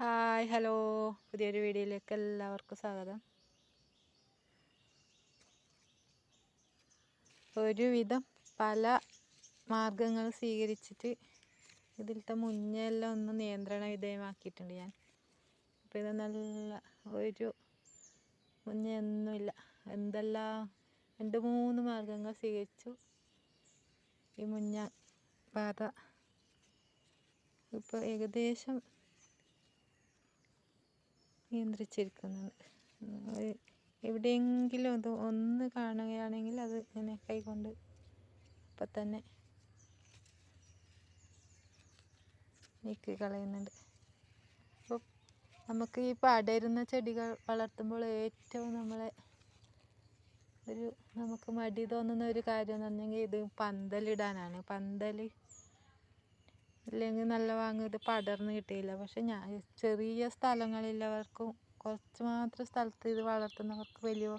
Hi hello. പുതിയൊരു വീഡിയോയിലേക്ക് എല്ലാവർക്കും സ്വാഗതം. ഒരുവിധം പല മാർഗങ്ങൾ സ്വീകരിച്ചിട്ട് ഇതിലത്തെ മുഞ്ഞെല്ലാം ഒന്ന് നിയന്ത്രണ വിധേയമാക്കിയിട്ടുണ്ട് ഞാൻ. അപ്പോൾ ഇത് നല്ല ഒരു മുഞ്ഞയൊന്നുമില്ല എന്തെല്ലാം രണ്ട് മൂന്ന് മാർഗങ്ങൾ സ്വീകരിച്ചു. ഈ മുഞ്ഞ ബാധ ഇപ്പോൾ ഏകദേശം നിയന്ത്രിച്ചിരിക്കുന്നുണ്ട് എവിടെയെങ്കിലും അത് ഒന്ന് കാണുകയാണെങ്കിൽ അത് ഇങ്ങനെ കൈകൊണ്ട് അപ്പം തന്നെ നീക്കി കളയുന്നുണ്ട് അപ്പോൾ നമുക്ക് ഈ പടരുന്ന ചെടികൾ വളർത്തുമ്പോൾ ഏറ്റവും നമ്മളെ ഒരു നമുക്ക് മടി തോന്നുന്ന ഒരു കാര്യം എന്ന് പറഞ്ഞെങ്കിൽ ഇത് പന്തലിടാനാണ്. പന്തൽ ഇല്ലെങ്കിൽ നല്ല വാങ്ങും ഇത് പടർന്ന് കിട്ടിയില്ല. പക്ഷെ ഞാൻ ചെറിയ സ്ഥലങ്ങളില്ലവർക്കും കുറച്ച് മാത്രം സ്ഥലത്ത് ഇത് വളർത്തുന്നവർക്ക് വലിയ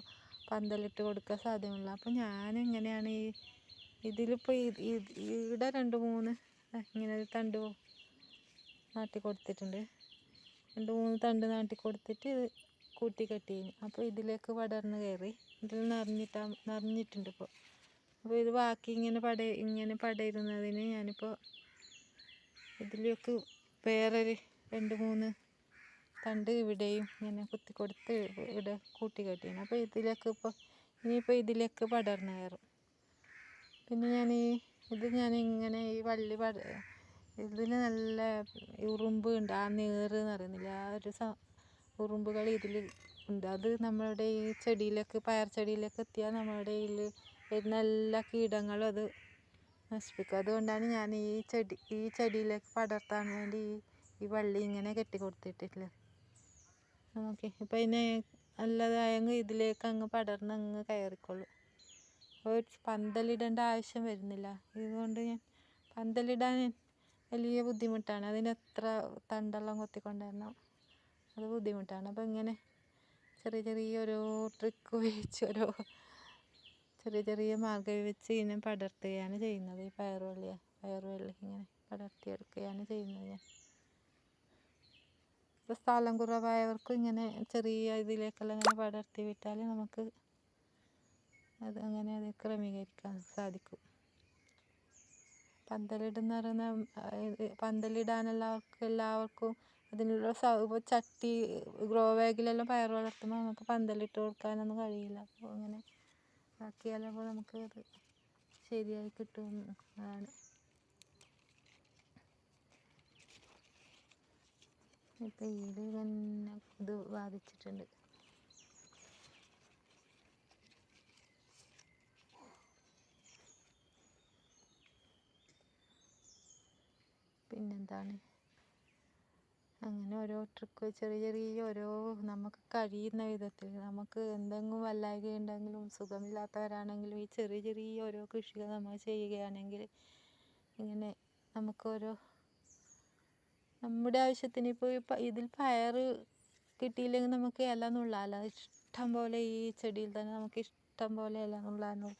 പന്തലിട്ട് കൊടുക്കാൻ സാധ്യമല്ല. അപ്പോൾ ഞാൻ എങ്ങനെയാണ് ഈ ഇതിലിപ്പോൾ ഇവിടെ രണ്ട് മൂന്ന് ഇങ്ങനെ തണ്ട് നാട്ടി കൊടുത്തിട്ടുണ്ട്. രണ്ട് മൂന്ന് തണ്ട് നാട്ടി കൊടുത്തിട്ട് ഇത് കൂട്ടി കെട്ടി അപ്പോൾ ഇതിലേക്ക് പടർന്ന് കയറി. ഇതിൽ നിറഞ്ഞിട്ടാ നിറഞ്ഞിട്ടുണ്ട് ഇപ്പോൾ അപ്പോൾ ഇത് ബാക്കി ഇങ്ങനെ പട ഇങ്ങനെ പടരുന്നതിന് ഞാനിപ്പോൾ ഇതിലേക്ക് വേറൊരു രണ്ട് മൂന്ന് തണ്ട് ഇവിടെയും ഇങ്ങനെ കുത്തി കൊടുത്ത് ഇവിടെ കൂട്ടി കെട്ടിയാണ് അപ്പോൾ ഇതിലേക്ക് ഇപ്പോൾ ഇനിയിപ്പോൾ ഇതിലേക്ക് പടർന്ന് കയറും. പിന്നെ ഞാൻ ഈ ഇത് ഞാൻ ഇങ്ങനെ ഈ വള്ളി പട ഇതിന് നല്ല ഉറുമ്പ് ഉണ്ട്. ആ നീറ് എന്ന് പറയുന്നില്ല. ആ ഒരു സ ഉറുമ്പുകൾ ഇതിൽ ഉണ്ട്. അത് നമ്മളുടെ ഈ ചെടിയിലേക്ക് പയർ ചെടിയിലേക്ക് എത്തിയാൽ നമ്മളുടെ ഇതിൽ വരുന്ന എല്ലാ കീടങ്ങളും അത് നശിപ്പിക്കും. അതുകൊണ്ടാണ് ഞാൻ ഈ ചെടി ഈ ചെടിയിലേക്ക് പടർത്താൻ വേണ്ടി ഈ ഈ വള്ളി ഇങ്ങനെ കെട്ടി കൊടുത്തിട്ടുള്ളത് ഓക്കെ ഇപ്പം അതിനെ നല്ലതായെങ്കിൽ ഇതിലേക്ക് അങ്ങ് പടർന്ന് അങ്ങ് കയറിക്കോളും. ഒരു പന്തലിടേണ്ട ആവശ്യം വരുന്നില്ല. ഇതുകൊണ്ട് ഞാൻ പന്തലിടാൻ വലിയ ബുദ്ധിമുട്ടാണ്. അതിന് എത്ര തണ്ടെല്ലാം കൊത്തിക്കൊണ്ടുവരണം അത് ബുദ്ധിമുട്ടാണ്. അപ്പം ഇങ്ങനെ ചെറിയ ചെറിയ ഓരോ ട്രിക്ക് ഉപയോഗിച്ച് ഓരോ ചെറിയ ചെറിയ മാർഗം വെച്ച് ഇങ്ങനെ പടർത്തുകയാണ് ചെയ്യുന്നത്. ഈ പയറുവള്ളി പയറുവള്ളി ഇങ്ങനെ പടർത്തിയെടുക്കുകയാണ് ചെയ്യുന്നത്. ഞാൻ ഇപ്പോൾ സ്ഥലം കുറവായവർക്കും ഇങ്ങനെ ചെറിയ ഇതിലേക്കെല്ലാം ഇങ്ങനെ പടർത്തി വിട്ടാൽ നമുക്ക് അത് അങ്ങനെ അത് ക്രമീകരിക്കാൻ സാധിക്കും. പന്തലിടുന്ന പറയുന്ന പന്തലിടാനെല്ലാവർക്കും എല്ലാവർക്കും അതിനുള്ള സൗ ചട്ടി ഗ്രോ ബാഗിലെല്ലാം പയർ വളർത്തുമ്പോൾ നമുക്ക് പന്തലിട്ട് കൊടുക്കാനൊന്നും കഴിയില്ല. അപ്പോൾ അങ്ങനെ ആക്കിയാലപ്പോൾ നമുക്ക് അത് ശരിയായി കിട്ടും അതാണ് ഇപ്പം ഈട് തന്നെ ഇത് ബാധിച്ചിട്ടുണ്ട്. പിന്നെന്താണ്? അങ്ങനെ ഓരോ ട്രിക്ക് ചെറിയ ചെറിയ ഓരോ നമുക്ക് കഴിയുന്ന വിധത്തിൽ നമുക്ക് എന്തെങ്കിലും വല്ലായ്ക ഉണ്ടെങ്കിലും സുഖമില്ലാത്തവരാണെങ്കിലും ഈ ചെറിയ ചെറിയ ഓരോ കൃഷികൾ നമ്മൾ ചെയ്യുകയാണെങ്കിൽ ഇങ്ങനെ നമുക്ക് ഓരോ നമ്മുടെ ആവശ്യത്തിന് ഇപ്പോൾ ഇതിൽ പയർ കിട്ടിയില്ലെങ്കിൽ നമുക്ക് ഇല നുള്ളാലോ ഇഷ്ടം പോലെ ഈ ചെടിയിൽ തന്നെ നമുക്ക് ഇഷ്ടം പോലെ ഇല നുള്ളാനും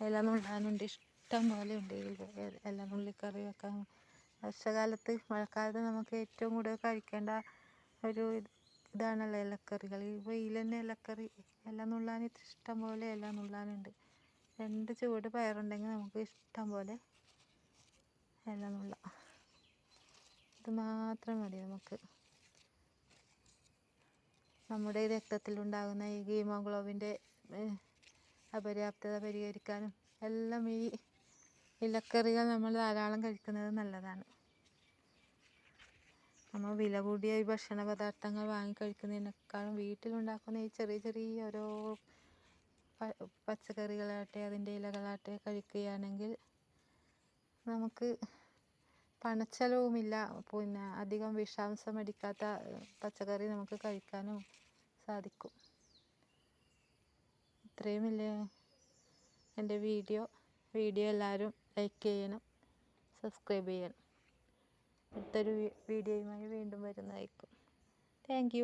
ഇല നുള്ളാനുണ്ട്. ഇഷ്ടം പോലെ ഉണ്ട് ഇല നുള്ളിക്കറി വെക്കാൻ. വർഷകാലത്ത് മഴക്കാലത്ത് നമുക്ക് ഏറ്റവും കൂടുതൽ കഴിക്കേണ്ട ഒരു ഇതാണല്ലോ ഇലക്കറികൾ. ഈ വെയിൽ തന്നെ ഇലക്കറി ഇല നുള്ളാൻ ഇഷ്ടം പോലെ ഇല നുള്ളാനുണ്ട്. രണ്ട് ചുവട് പയറുണ്ടെങ്കിൽ നമുക്ക് ഇഷ്ടം പോലെ ഇല നുള്ളാം. ഇത് മാത്രം മതി നമുക്ക്. നമ്മുടെ രക്തത്തിലുണ്ടാകുന്ന ഈ ഹീമോഗ്ലോബിന്റെ അപര്യാപ്തത പരിഹരിക്കാനും എല്ലാം ഈ ഇലക്കറികൾ നമ്മൾ ധാരാളം കഴിക്കുന്നത് നല്ലതാണ്. നമ്മൾ വില കൂടിയ ഈ ഭക്ഷണ പദാർത്ഥങ്ങൾ വാങ്ങി കഴിക്കുന്നതിനേക്കാളും വീട്ടിലുണ്ടാക്കുന്ന ഈ ചെറിയ ചെറിയ ഓരോ പച്ചക്കറികളാട്ടെ അതിന്റെ ഇലകളാട്ടെ കഴിക്കുകയാണെങ്കിൽ നമുക്ക് പണച്ചെലവുമില്ല. പിന്നെ അധികം വിഷാംശം അടിക്കാത്ത പച്ചക്കറി നമുക്ക് കഴിക്കാനും സാധിക്കും. ഇത്രയുമില്ലേ എന്റെ വീഡിയോ. വീഡിയോ എല്ലാവരും ലൈക്ക് ചെയ്യണം സബ്സ്ക്രൈബ് ചെയ്യണം. അടുത്തൊരു വീഡിയോയുമായി വീണ്ടും വരുന്നതായിരിക്കും. താങ്ക്